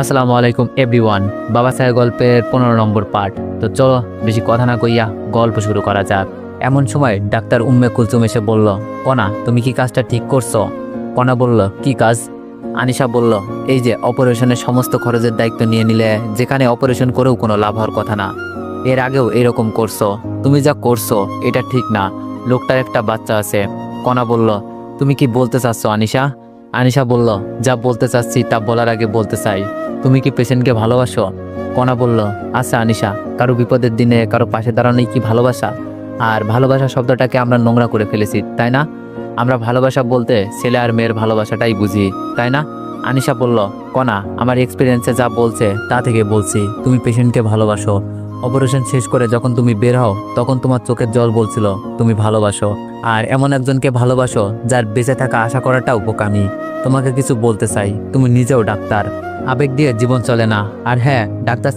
আসসালামু আলাইকুম এভরিওয়ান বাবা সাহেব গল্পের পনেরো নম্বর পার্ট তো চলো, বেশি কথা না কইয়া গল্প শুরু করা যাক। এমন সময় ডাক্তার উম্মে কুলসুম এসে বলল, কনা, তুমি কি কাজটা ঠিক করছ? কনা বলল, কি কাজ? আনিশা বলল, এই যে অপারেশনের সমস্ত খরচের দায়িত্ব নিয়ে নিলে যেখানে অপারেশন করেও কোনো লাভ হওয়ার কথা না। এর আগেও এরকম করছ। তুমি যা করছ, এটা ঠিক না। লোকটার একটা বাচ্চা আছে। কনা বলল, তুমি কি বলতে চাচ্ছ আনিশা? আনিশা বলল, যা বলতে চাচ্ছি তা বলার আগে বলতে চাই। তুমি কি পেশেন্টকে ভালোবাসো? কণা বলল আচ্ছা আনিশা, কারও বিপদের দিনে কারও পাশে দাঁড়ানোই কি ভালোবাসা? আর ভালোবাসা শব্দটাকে আমরা নোংরা করে ফেলেছি, তাই না? আমরা ভালোবাসা বলতে ছেলে আর মেয়ের ভালোবাসাটাই বুঝি, তাই না? আনিশা বলল কণা আমার এক্সপিরিয়েন্সে যা বলছে তা থেকে বলছি, তুমি পেশেন্টকে ভালোবাসো। অপারেশন শেষ করে যখন তুমি বের হও, তখন তোমার চোখের জল বলছিল, তুমি ভালোবাসো। আর এমন একজনকে ভালোবাসো যার বেঁচে থাকা আশা করাটা বোকামি। তোমাকে কিছু বলতে চাই, তুমি নিজেও ডাক্তার। আবেগ দিয়ে জীবন চলে না। আর হ্যাঁ ডাক্তার